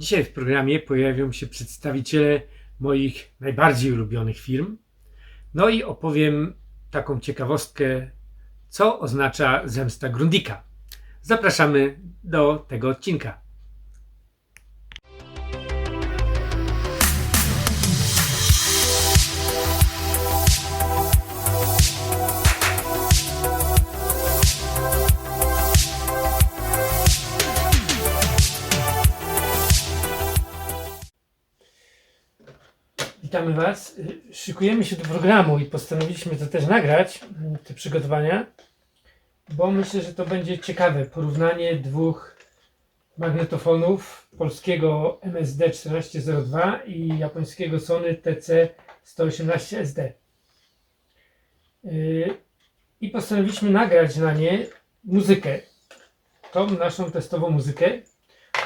Dzisiaj w programie pojawią się przedstawiciele moich najbardziej ulubionych firm. No i opowiem taką ciekawostkę, co oznacza zemsta Grundika. Zapraszamy do tego odcinka. Witamy Was. Szykujemy się do programu i postanowiliśmy to też nagrać, mm, te przygotowania, bo myślę, że to będzie ciekawe porównanie dwóch magnetofonów polskiego MSD 1402 i japońskiego Sony TC 118SD. Y, I postanowiliśmy nagrać na nie muzykę. Tą naszą testową muzykę.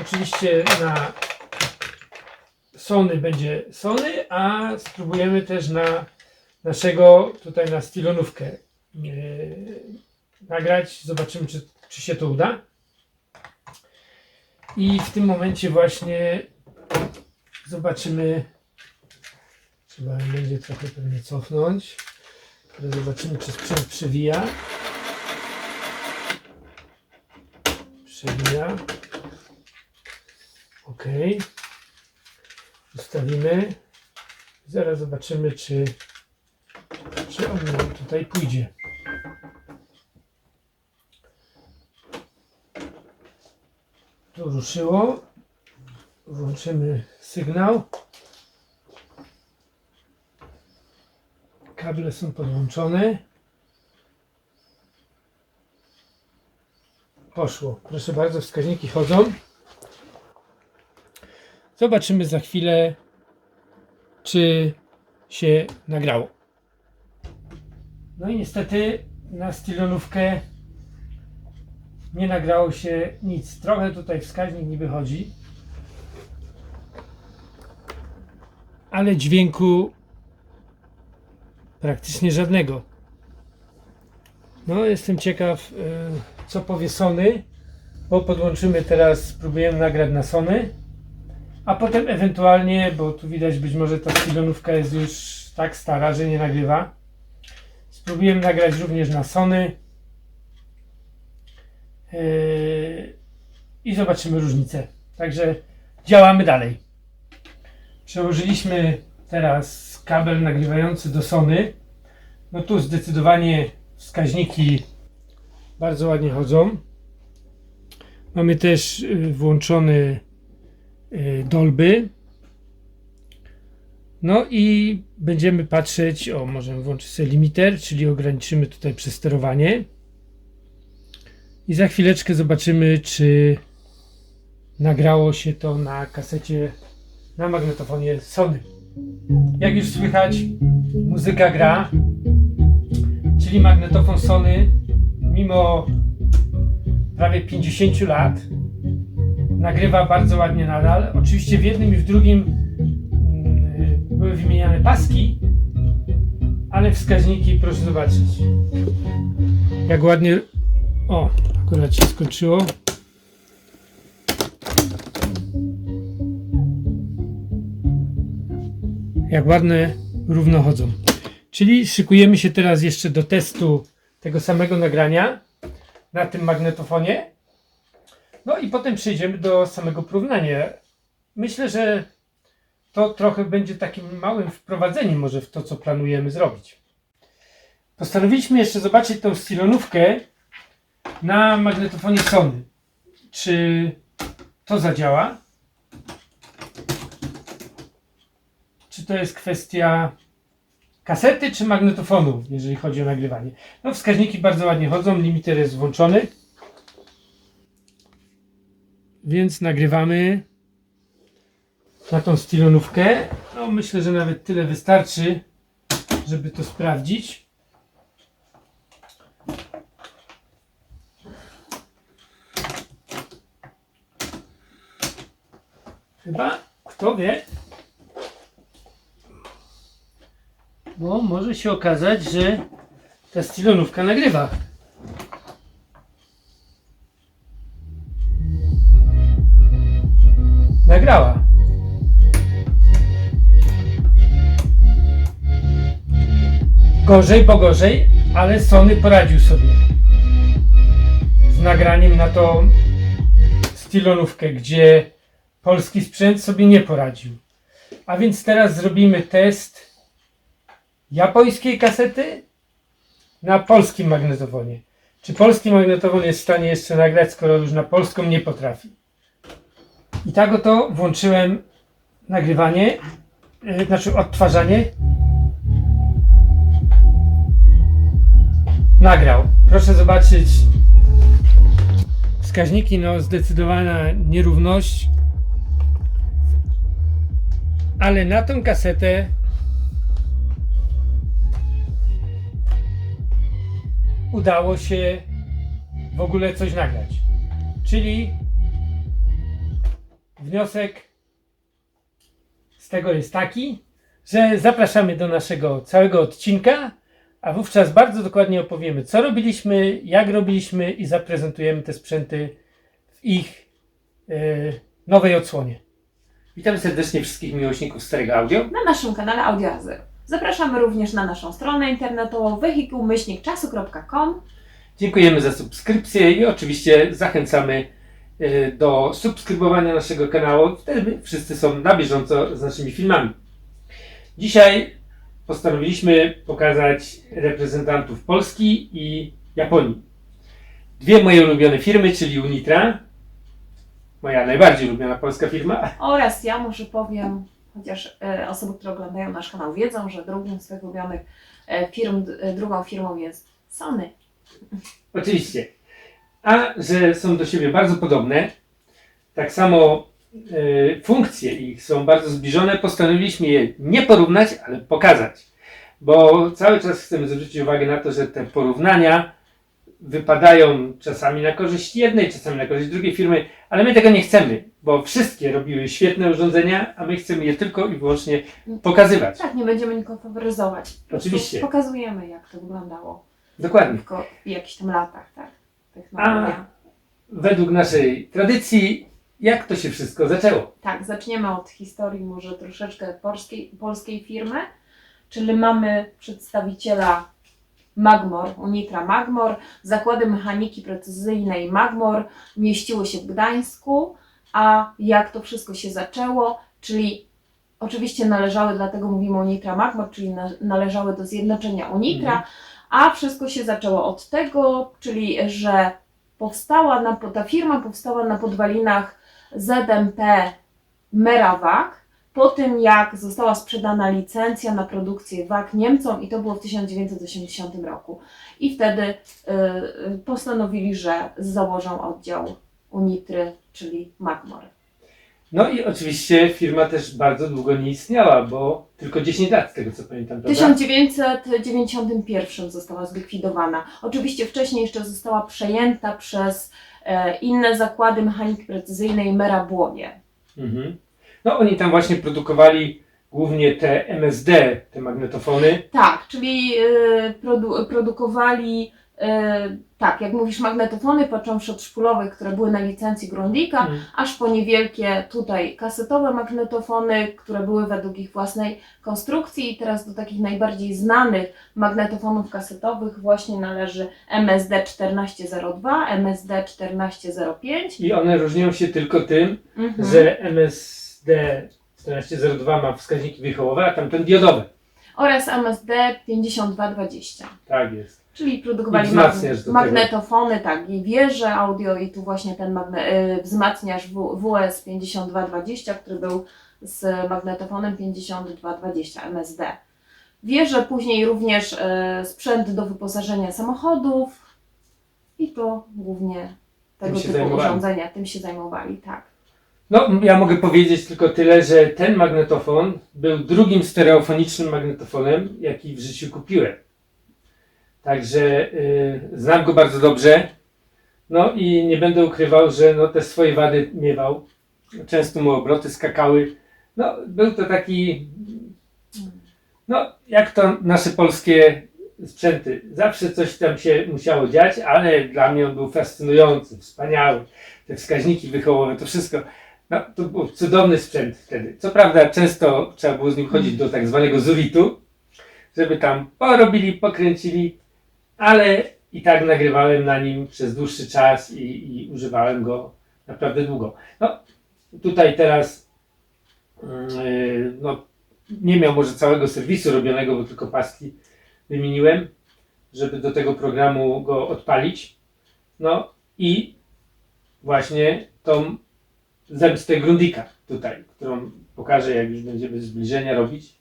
Oczywiście na Sony będzie Sony, a spróbujemy też na naszego tutaj na stylonówkę yy, nagrać. Zobaczymy, czy, czy się to uda. I w tym momencie właśnie zobaczymy. Trzeba będzie trochę pewnie cofnąć. Zobaczymy, czy sprzęt przewija. Przewija. OK. Ustawimy. Zaraz zobaczymy, czy, czy on tutaj pójdzie. Tu ruszyło. Włączymy sygnał. Kable są podłączone. Poszło. Proszę bardzo, wskaźniki chodzą. Zobaczymy za chwilę, czy się nagrało. No i niestety na stylonówkę nie nagrało się nic. Trochę tutaj wskaźnik nie wychodzi. Ale dźwięku praktycznie żadnego. No, jestem ciekaw, y, co powie Sony, bo podłączymy teraz, spróbujemy nagrać na Sony. A potem ewentualnie, bo tu widać być może ta stylonówka jest już tak stara, że nie nagrywa. Spróbujemy nagrać również na Sony. Yy, I zobaczymy różnicę. Także działamy dalej. Przełożyliśmy teraz kabel nagrywający do Sony. No tu zdecydowanie wskaźniki bardzo ładnie chodzą. Mamy też yy, włączony Dolby. No i będziemy patrzeć, o możemy włączyć sobie limiter, czyli ograniczymy tutaj przesterowanie. I za chwileczkę zobaczymy, czy nagrało się to na kasecie, na magnetofonie Sony. Jak już słychać, muzyka gra, czyli magnetofon Sony, mimo prawie 50 lat, nagrywa bardzo ładnie nadal. Oczywiście w jednym i w drugim mm, były wymieniane paski, ale wskaźniki proszę zobaczyć. Jak ładnie. O, akurat się skończyło. Jak ładne równo chodzą. Czyli szykujemy się teraz jeszcze do testu tego samego nagrania na tym magnetofonie. No i potem przejdziemy do samego porównania. Myślę, że to trochę będzie takim małym wprowadzeniem może w to, co planujemy zrobić. Postanowiliśmy jeszcze zobaczyć tą stylonówkę na magnetofonie Sony. Czy to zadziała? Czy to jest kwestia kasety czy magnetofonu, jeżeli chodzi o nagrywanie? No wskaźniki bardzo ładnie chodzą, limiter jest włączony. Więc nagrywamy na tą stylonówkę. No myślę, że nawet tyle wystarczy, żeby to sprawdzić. Chyba, kto wie, bo może się okazać, że ta stylonówka. Nagrywa Gorzej, bo gorzej, ale Sony poradził sobie z nagraniem na tą stylonówkę, gdzie polski sprzęt sobie nie poradził. A więc teraz zrobimy test japońskiej kasety na polskim magnetofonie. Czy polski magnetofon jest w stanie jeszcze nagrać, skoro już na polską nie potrafi? I tak oto włączyłem nagrywanie, yy, znaczy odtwarzanie. Nagrał. Proszę zobaczyć wskaźniki, no zdecydowana nierówność. Ale na tą kasetę udało się w ogóle coś nagrać. Czyli wniosek z tego jest taki, że zapraszamy do naszego całego odcinka, a wówczas bardzo dokładnie opowiemy, co robiliśmy, jak robiliśmy i zaprezentujemy te sprzęty w ich e, nowej odsłonie. Witam serdecznie wszystkich miłośników starego audio. na naszym kanale Audioazy. Zapraszamy również na naszą stronę internetową wehikuł-czasu.com Dziękujemy za subskrypcję i oczywiście zachęcamy e, do subskrybowania naszego kanału. Wtedy wszyscy są na bieżąco z naszymi filmami. Dzisiaj postanowiliśmy pokazać reprezentantów Polski i Japonii. Dwie moje ulubione firmy, czyli Unitra, moja najbardziej ulubiona polska firma, oraz ja może powiem, chociaż e, osoby, które oglądają nasz kanał wiedzą, że drugim z swoich ulubionych e, firm, e, drugą firmą jest Sony. Oczywiście. A że są do siebie bardzo podobne, tak samo funkcje ich są bardzo zbliżone, postanowiliśmy je nie porównać, ale pokazać. Bo cały czas chcemy zwrócić uwagę na to, że te porównania wypadają czasami na korzyść jednej, czasami na korzyść drugiej firmy, ale my tego nie chcemy, bo wszystkie robiły świetne urządzenia, a my chcemy je tylko i wyłącznie pokazywać. Tak, nie będziemy nikogo faworyzować. Oczywiście. Pokazujemy, jak to wyglądało Dokładnie. w, ko- w jakichś tam latach, tak? Technologia. Według naszej tradycji, jak to się wszystko zaczęło? Tak, zaczniemy od historii może troszeczkę polskiej, polskiej firmy, czyli mamy przedstawiciela Magmor, Unitra Magmor, zakłady mechaniki precyzyjnej Magmor mieściły się w Gdańsku, a jak to wszystko się zaczęło, czyli oczywiście należały, dlatego mówimy Unitra Magmor, czyli na, należały do zjednoczenia Unitra, Mhm. a wszystko się zaczęło od tego, czyli że powstała na, ta firma powstała na podwalinach ZMP Merawak po tym, jak została sprzedana licencja na produkcję wag Niemcom i to było w 1980 roku. I wtedy y, postanowili, że założą oddział Unitry, czyli Magmor. No i oczywiście firma też bardzo długo nie istniała, bo tylko 10 lat z tego co pamiętam, W prawda? 1991 została zlikwidowana. Oczywiście wcześniej jeszcze została przejęta przez inne zakłady mechaniki precyzyjnej Merabłonie. Mhm. No oni tam właśnie produkowali głównie te MSD, te magnetofony. Tak, czyli y, produ- produkowali, tak, jak mówisz, magnetofony, począwszy od szpulowych, które były na licencji Grundlika, Mhm. aż po niewielkie tutaj kasetowe magnetofony, które były według ich własnej konstrukcji i teraz do takich najbardziej znanych magnetofonów kasetowych właśnie należy MSD 1402, MSD 1405. I one różnią się tylko tym, Mhm. że MSD 1402 ma wskaźniki wiechołowe, a tamten diodowe. Oraz MSD 5220. Tak jest. Czyli produkowali I do magnetofony, tak, i wieże audio i tu właśnie ten magne- wzmacniacz w- WS 5220, który był z magnetofonem 5220 MSD. Wieże później również y, sprzęt do wyposażenia samochodów i to głównie tego typu zajmowali. urządzenia, tym się zajmowali, tak. No, ja mogę powiedzieć tylko tyle, że ten magnetofon był drugim stereofonicznym magnetofonem, jaki w życiu kupiłem. Także y, znam go bardzo dobrze. No i nie będę ukrywał, że no, te swoje wady miewał. Często mu obroty skakały. No, był to taki, no, jak to nasze polskie sprzęty. Zawsze coś tam się musiało dziać, ale dla mnie on był fascynujący, wspaniały. Te wskaźniki wychołowe, to wszystko. No, to był cudowny sprzęt wtedy. Co prawda często trzeba było z nim chodzić do tak zwanego zuritu, żeby tam porobili, pokręcili, ale i tak nagrywałem na nim przez dłuższy czas i, i używałem go naprawdę długo. No, tutaj teraz yy, no, nie miał może całego serwisu robionego, bo tylko paski wymieniłem, żeby do tego programu go odpalić. No i właśnie tą zemstę Grundika tutaj, którą pokażę, jak już będziemy zbliżenia robić.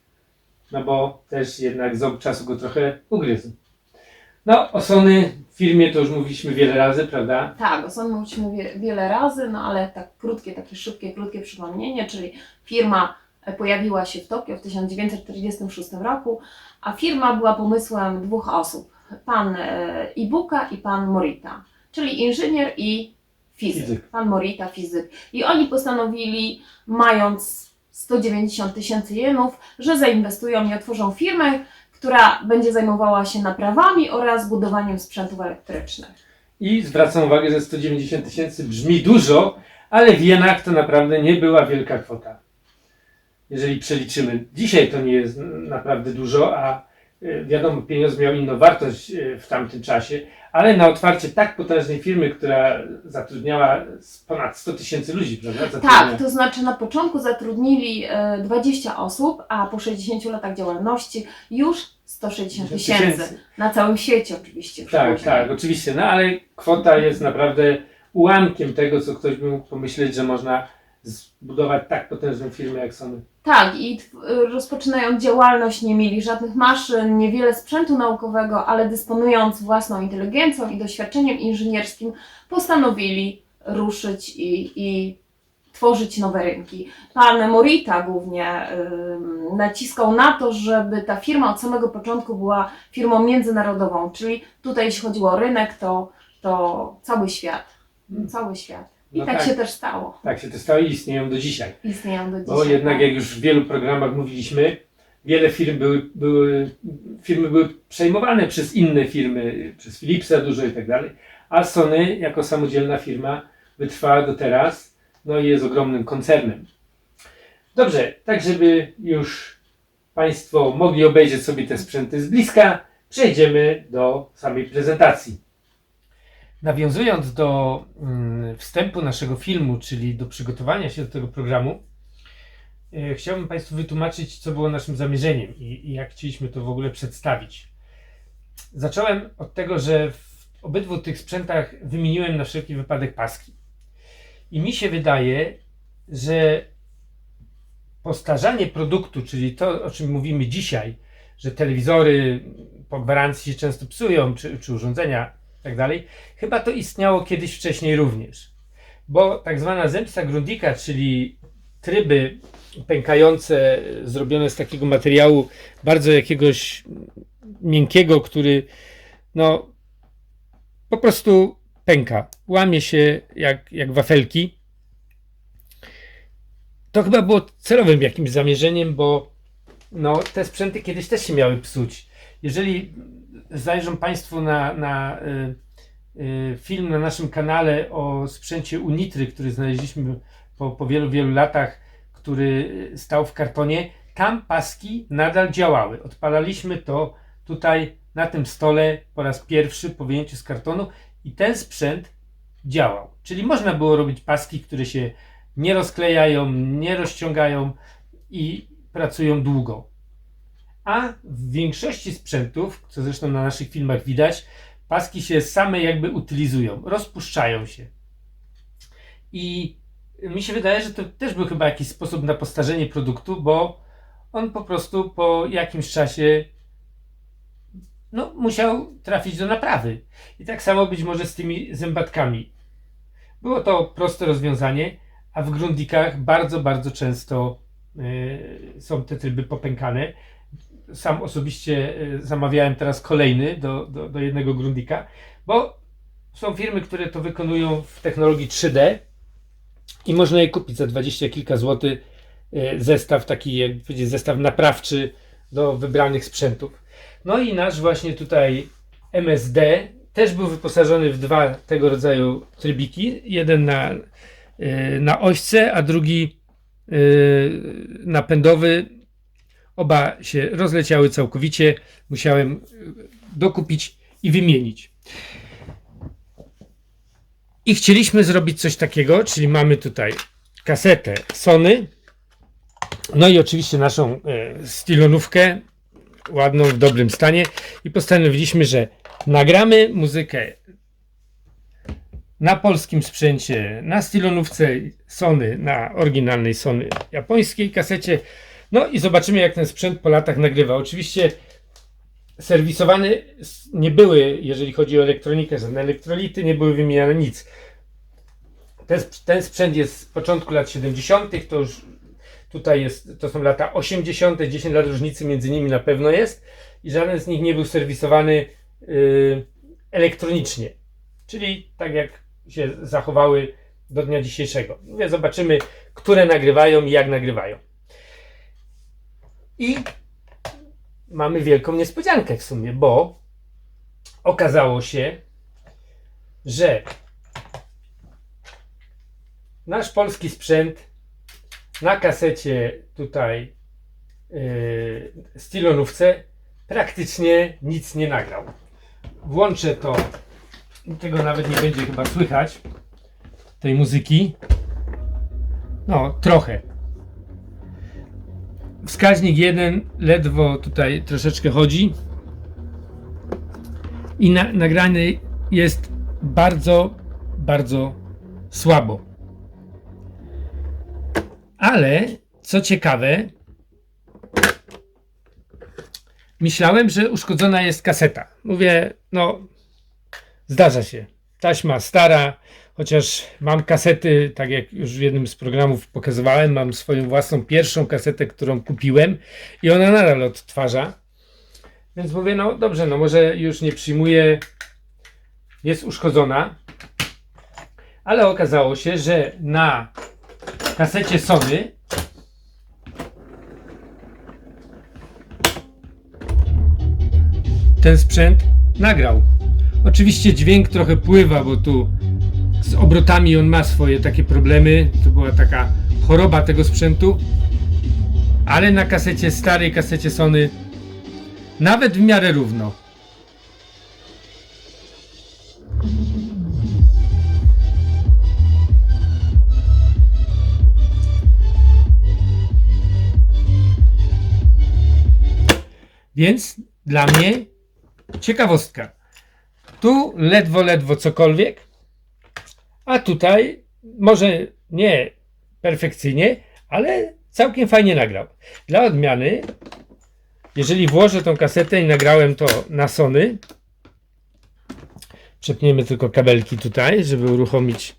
No bo też jednak ząb czasu go trochę ugryzł. No, o Sony w filmie to już mówiliśmy wiele razy, prawda? Tak, o Sony mówiliśmy wie- wiele razy, no ale tak krótkie, takie szybkie, krótkie przypomnienie, czyli firma e, pojawiła się w Tokio w 1946 roku, a firma była pomysłem dwóch osób, pan e, Ibuka i pan Morita, czyli inżynier i fizyk. Fizyk. Pan Morita, fizyk. I oni postanowili, mając 190 tysięcy jenów, że zainwestują i otworzą firmę, która będzie zajmowała się naprawami oraz budowaniem sprzętów elektrycznych. I zwracam uwagę, że 190 tysięcy brzmi dużo, ale w jenach to naprawdę nie była wielka kwota. Jeżeli przeliczymy. Dzisiaj to nie jest naprawdę dużo, a wiadomo, pieniądz miał inną wartość e, w tamtym czasie, ale na otwarcie tak potężnej firmy, która zatrudniała ponad 100 tysięcy ludzi, prawda? Zatrudniała- Tak, to znaczy na początku zatrudnili e, 20 osób, a po 60 latach działalności już 160 tysięcy. Na całym świecie oczywiście. Tak, tak, oczywiście. No ale kwota jest naprawdę ułamkiem tego, co ktoś by mógł pomyśleć, że można zbudować tak potężną firmę jak Sony. Tak, i rozpoczynając działalność nie mieli żadnych maszyn, niewiele sprzętu naukowego, ale dysponując własną inteligencją i doświadczeniem inżynierskim, postanowili ruszyć i, i tworzyć nowe rynki. Pan Morita głównie ym, naciskał na to, żeby ta firma od samego początku była firmą międzynarodową, czyli tutaj jeśli chodziło o rynek, to, to cały świat. Cały świat. I No tak, tak. się też stało. Tak się te stały i istnieją do dzisiaj. Istnieją do dzisiaj. Bo jednak tak. jak już w wielu programach mówiliśmy, wiele firm były, były, firmy były przejmowane przez inne firmy, przez Philipsa dużo i tak dalej, a Sony jako samodzielna firma wytrwała do teraz, no i jest ogromnym koncernem. Dobrze, tak żeby już Państwo mogli obejrzeć sobie te sprzęty z bliska, przejdziemy do samej prezentacji. Nawiązując do mm, wstępu naszego filmu, czyli do przygotowania się do tego programu, e, chciałbym Państwu wytłumaczyć, co było naszym zamierzeniem i, jak chcieliśmy to w ogóle przedstawić. Zacząłem od tego, że w obydwu tych sprzętach wymieniłem na wszelki wypadek paski. I mi się wydaje, że postarzanie produktu, czyli to, o czym mówimy dzisiaj, że telewizory po gwarancji się często psują, czy, czy urządzenia tak dalej, chyba to istniało kiedyś wcześniej również. Bo tak zwana zemsta Grundika, czyli tryby pękające, zrobione z takiego materiału bardzo jakiegoś miękkiego, który no po prostu pęka, łamie się jak, jak wafelki. To chyba było celowym jakimś zamierzeniem, bo no, te sprzęty kiedyś też się miały psuć. Jeżeli zajrzą Państwo na, na y, y, film na naszym kanale o sprzęcie Unitry, który znaleźliśmy po, po wielu, wielu latach, który stał w kartonie, tam paski nadal działały. Odpalaliśmy to tutaj na tym stole po raz pierwszy po wyjęciu z kartonu i ten sprzęt działał. Czyli można było robić paski, które się nie rozklejają, nie rozciągają i pracują długo. A w większości sprzętów, co zresztą na naszych filmach widać, paski się same jakby utylizują, rozpuszczają się. I mi się wydaje, że to też był chyba jakiś sposób na postarzenie produktu, bo on po prostu po jakimś czasie no, musiał trafić do naprawy. I tak samo być może z tymi zębatkami. Było to proste rozwiązanie, a w grundikach bardzo, bardzo często e, są te tryby popękane. Sam osobiście e, zamawiałem teraz kolejny do, do, do jednego grundika, bo są firmy, które to wykonują w technologii 3D i można je kupić za 20 kilka złotych. e, Zestaw taki, jak powiedzieć, zestaw naprawczy do wybranych sprzętów. No i nasz właśnie tutaj MSD też był wyposażony w dwa tego rodzaju trybiki. Jeden na y, na ośce, a drugi napędowy. Oba się rozleciały całkowicie. Musiałem y, dokupić i wymienić. I chcieliśmy zrobić coś takiego, czyli mamy tutaj kasetę Sony, no i oczywiście naszą e, stylonówkę, ładną, w dobrym stanie i postanowiliśmy, że nagramy muzykę na polskim sprzęcie, na stylonówce Sony, na oryginalnej Sony japońskiej kasecie, no i zobaczymy jak ten sprzęt po latach nagrywa. Oczywiście serwisowane nie były, jeżeli chodzi o elektronikę, żadne elektrolity, nie były wymieniane nic. Ten, ten sprzęt jest z początku lat 70., to już tutaj jest, to są lata 80., 10 lat różnicy między nimi na pewno jest i żaden z nich nie był serwisowany yy, elektronicznie. Czyli tak jak się zachowały do dnia dzisiejszego. Mówię, zobaczymy, które nagrywają i jak nagrywają. I mamy wielką niespodziankę w sumie, bo okazało się, że nasz polski sprzęt na kasecie tutaj yy, stylonówce praktycznie nic nie nagrał. Włączę to, tego nawet nie będzie chyba słychać, tej muzyki. No, trochę. Wskaźnik 1 ledwo tutaj troszeczkę chodzi. I na, nagrany jest bardzo, bardzo słabo. Ale co ciekawe, myślałem, że uszkodzona jest kaseta. Mówię, no, zdarza się. Taśma stara, chociaż mam kasety, tak jak już w jednym z programów pokazywałem, mam swoją własną pierwszą kasetę, którą kupiłem i ona nadal odtwarza. Więc mówię, no dobrze, no może już nie przyjmuję, jest uszkodzona. Ale okazało się, że na kasecie Sony ten sprzęt nagrał. Oczywiście dźwięk trochę pływa, bo tu z obrotami on ma swoje takie problemy. To była taka choroba tego sprzętu. Ale na kasecie starej kasecie Sony nawet w miarę równo. Więc dla mnie ciekawostka. Tu ledwo, ledwo cokolwiek, a tutaj może nie perfekcyjnie, ale całkiem fajnie nagrał. Dla odmiany, jeżeli włożę tą kasetę i nagrałem to na Sony, przepniemy tylko kabelki tutaj, żeby uruchomić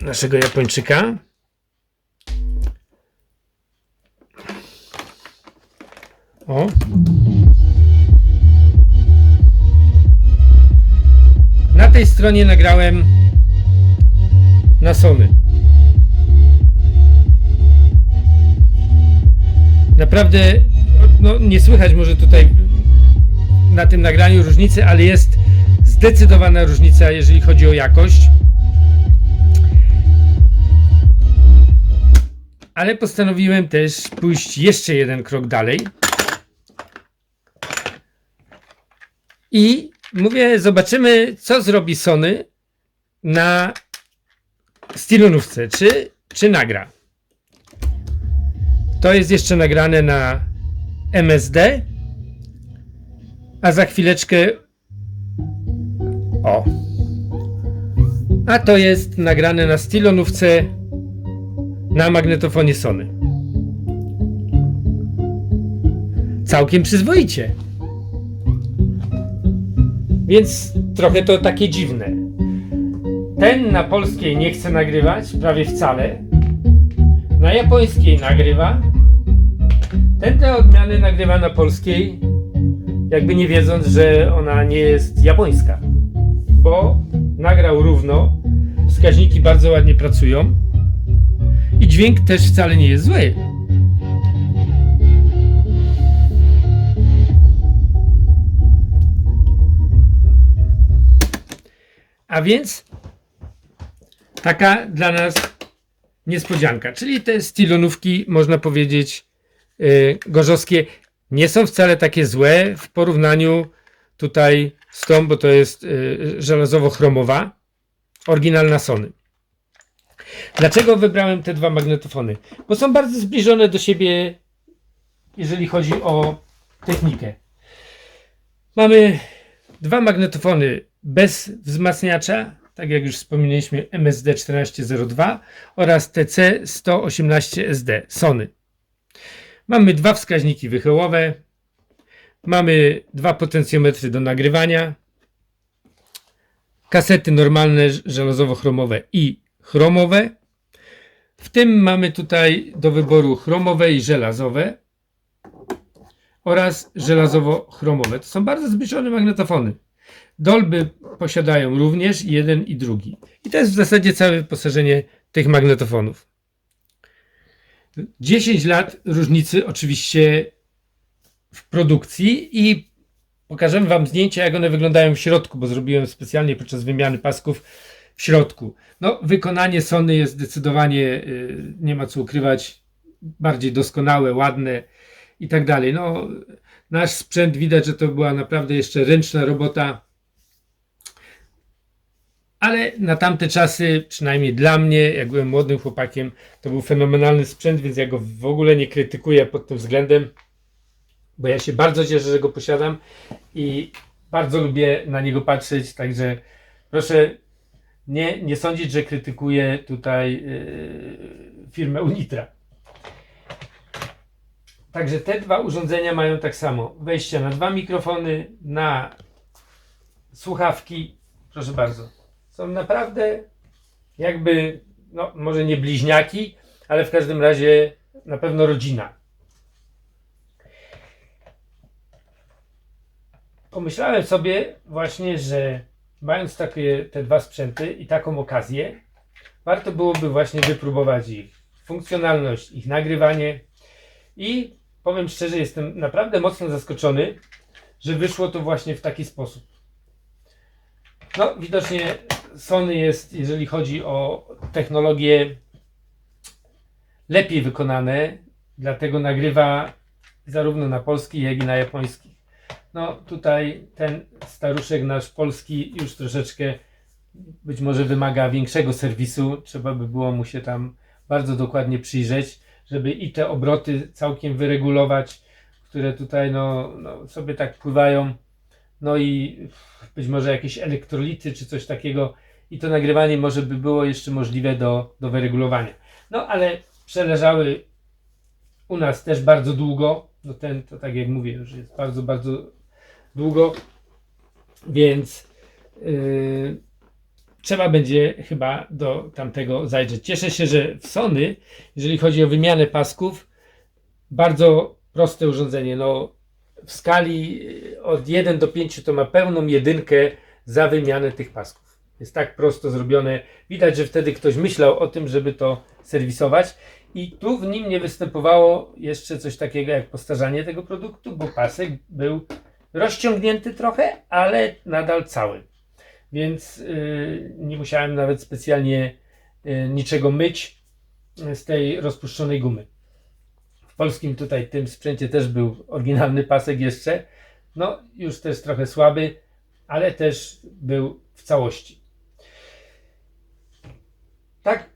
naszego Japończyka. O. Na tej stronie nagrałem na Sony. Naprawdę no, nie słychać może tutaj na tym nagraniu różnicy, ale jest zdecydowana różnica, jeżeli chodzi o jakość. Ale postanowiłem też pójść jeszcze jeden krok dalej. I mówię, zobaczymy, co zrobi Sony na stylonówce. Czy, czy nagra? To jest jeszcze nagrane na MSD. A za chwileczkę. O. A to jest nagrane na stylonówce na magnetofonie Sony. Całkiem przyzwoicie. Więc trochę to takie dziwne. Ten na polskiej nie chce nagrywać prawie wcale. Na japońskiej nagrywa. Ten te odmiany nagrywa na polskiej, jakby nie wiedząc, że ona nie jest japońska. Bo nagrał równo, wskaźniki bardzo ładnie pracują i dźwięk też wcale nie jest zły. A więc taka dla nas niespodzianka, czyli te stylonówki, można powiedzieć, yy, gorzowskie, nie są wcale takie złe w porównaniu tutaj z tą, bo to jest yy, żelazowo-chromowa, oryginalna Sony. Dlaczego wybrałem te dwa magnetofony? Bo są bardzo zbliżone do siebie, jeżeli chodzi o technikę. Mamy dwa magnetofony bez wzmacniacza, tak jak już wspomnieliśmy MSD 1402 oraz TC 118SD Sony. Mamy dwa wskaźniki wychyłowe, mamy dwa potencjometry do nagrywania, kasety normalne żelazowo-chromowe i chromowe. W tym mamy tutaj do wyboru chromowe i żelazowe oraz żelazowo-chromowe. To są bardzo zbliżone magnetofony. Dolby posiadają również jeden i drugi. I to jest w zasadzie całe wyposażenie tych magnetofonów. 10 lat różnicy oczywiście w produkcji i pokażemy Wam zdjęcia, jak one wyglądają w środku, bo zrobiłem specjalnie podczas wymiany pasków w środku. No, wykonanie Sony jest zdecydowanie, yy, nie ma co ukrywać, bardziej doskonałe, ładne i tak dalej. No, nasz sprzęt widać, że to była naprawdę jeszcze ręczna robota. Ale na tamte czasy, przynajmniej dla mnie, jak byłem młodym chłopakiem, to był fenomenalny sprzęt, więc ja go w ogóle nie krytykuję pod tym względem, bo ja się bardzo cieszę, że go posiadam i bardzo lubię na niego patrzeć. Także proszę nie, nie sądzić, że krytykuję tutaj yy, firmę Unitra. Także te dwa urządzenia mają tak samo. Wejście na dwa mikrofony, na słuchawki. Proszę bardzo. Są naprawdę jakby, no może nie bliźniaki, ale w każdym razie na pewno rodzina. Pomyślałem sobie właśnie, że mając takie te dwa sprzęty i taką okazję, warto byłoby właśnie wypróbować ich funkcjonalność, ich nagrywanie i powiem szczerze, jestem naprawdę mocno zaskoczony, że wyszło to właśnie w taki sposób. No, widocznie Sony jest, jeżeli chodzi o technologię, lepiej wykonane, dlatego nagrywa zarówno na polski, jak i na japoński. No, tutaj ten staruszek nasz polski już troszeczkę być może wymaga większego serwisu. Trzeba by było mu się tam bardzo dokładnie przyjrzeć, żeby i te obroty całkiem wyregulować, które tutaj no, no sobie tak pływają. No i być może jakieś elektrolity czy coś takiego. I to nagrywanie może by było jeszcze możliwe do, do wyregulowania. No ale przeleżały u nas też bardzo długo. No ten to tak jak mówię, już jest bardzo, bardzo długo. Więc yy, trzeba będzie chyba do tamtego zajrzeć. Cieszę się, że w Sony, jeżeli chodzi o wymianę pasków, bardzo proste urządzenie. No, w skali y, od 1 do 5 to ma pełną jedynkę za wymianę tych pasków. Jest tak prosto zrobione. Widać, że wtedy ktoś myślał o tym, żeby to serwisować. I tu w nim nie występowało jeszcze coś takiego jak postarzanie tego produktu, bo pasek był rozciągnięty trochę, ale nadal cały. Więc yy, nie musiałem nawet specjalnie yy, niczego myć y, z tej rozpuszczonej gumy. Polskim tutaj tym sprzęcie też był oryginalny pasek jeszcze. No, już też trochę słaby, ale też był w całości. Tak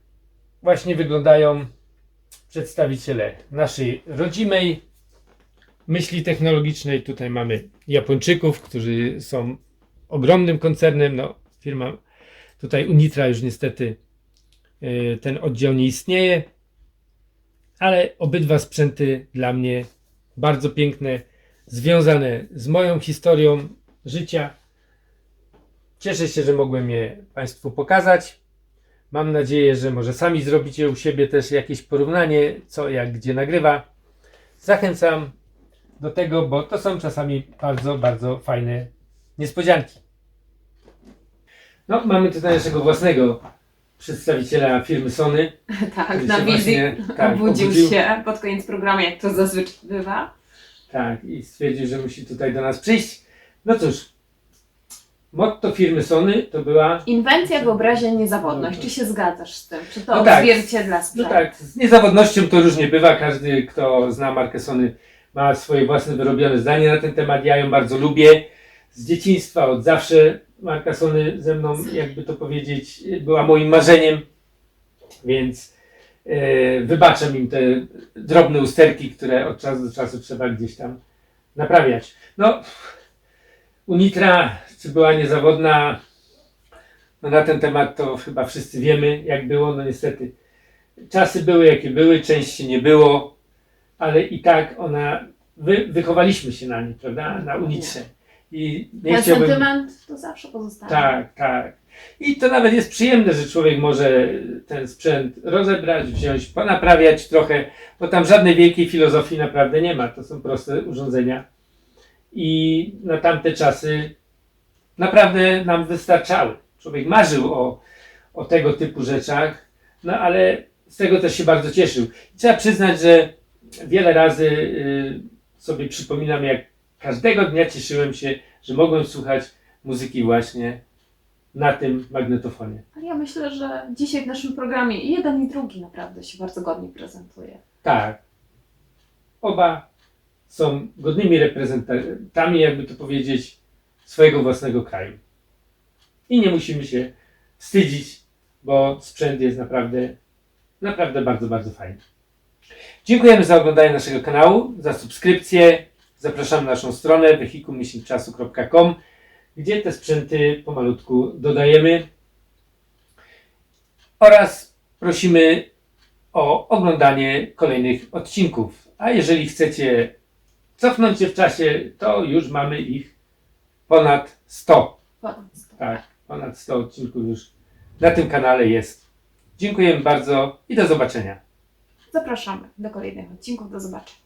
właśnie wyglądają przedstawiciele naszej rodzimej myśli technologicznej. Tutaj mamy Japończyków, którzy są ogromnym koncernem. No, firma tutaj Unitra już niestety yy, ten oddział nie istnieje, ale obydwa sprzęty dla mnie bardzo piękne, związane z moją historią życia. Cieszę się, że mogłem je Państwu pokazać. Mam nadzieję, że może sami zrobicie u siebie też jakieś porównanie, co jak gdzie nagrywa. Zachęcam do tego, bo to są czasami bardzo, bardzo fajne niespodzianki. No, mamy tutaj naszego własnego przedstawiciela firmy Sony. Tak, który na się wizji właśnie, tak, obudził, się pod koniec programu, jak to zazwyczaj bywa. Tak, i stwierdził, że musi tutaj do nas przyjść. No cóż, motto firmy Sony to była Inwencja, wyobraźnia, niezawodność. Czy się zgadzasz z tym? Czy to No tak. odzwierciedla No sprzęt? tak, z niezawodnością to różnie bywa. Każdy, kto zna markę Sony, ma swoje własne wyrobione zdanie na ten temat. Ja ją bardzo lubię. Z dzieciństwa, od zawsze marka Sony ze mną, jakby to powiedzieć, była moim marzeniem, więc e, wybaczam im te drobne usterki, które od czasu do czasu trzeba gdzieś tam naprawiać. No, Unitra, czy była niezawodna, no na ten temat to chyba wszyscy wiemy, jak było, no niestety czasy były jakie były, części nie było, ale i tak ona, wy, wychowaliśmy się na niej, prawda, na Unitrze. I nie Ten chciałbym... sentyment to zawsze pozostanie. Tak, tak. I to nawet jest przyjemne, że człowiek może ten sprzęt rozebrać, wziąć, ponaprawiać trochę, bo tam żadnej wielkiej filozofii naprawdę nie ma. To są proste urządzenia. I na tamte czasy naprawdę nam wystarczały. Człowiek marzył o, o tego typu rzeczach, no ale z tego też się bardzo cieszył. I trzeba przyznać, że wiele razy y, sobie przypominam, jak każdego dnia cieszyłem się, że mogłem słuchać muzyki właśnie na tym magnetofonie. Ale ja myślę, że dzisiaj w naszym programie i jeden i drugi naprawdę się bardzo godnie prezentuje. Tak. Oba są godnymi reprezentantami, jakby to powiedzieć, swojego własnego kraju. I nie musimy się wstydzić, bo sprzęt jest naprawdę, naprawdę bardzo, bardzo fajny. Dziękujemy za oglądanie naszego kanału, za subskrypcję. Zapraszamy na naszą stronę wehikułmyślnikczasu.com, gdzie te sprzęty pomalutku dodajemy. Oraz prosimy o oglądanie kolejnych odcinków. A jeżeli chcecie cofnąć się w czasie, to już mamy ich ponad 100. Ponad Tak, ponad 100 odcinków już na tym kanale jest. Dziękujemy bardzo i do zobaczenia. Zapraszamy do kolejnych odcinków. Do zobaczenia.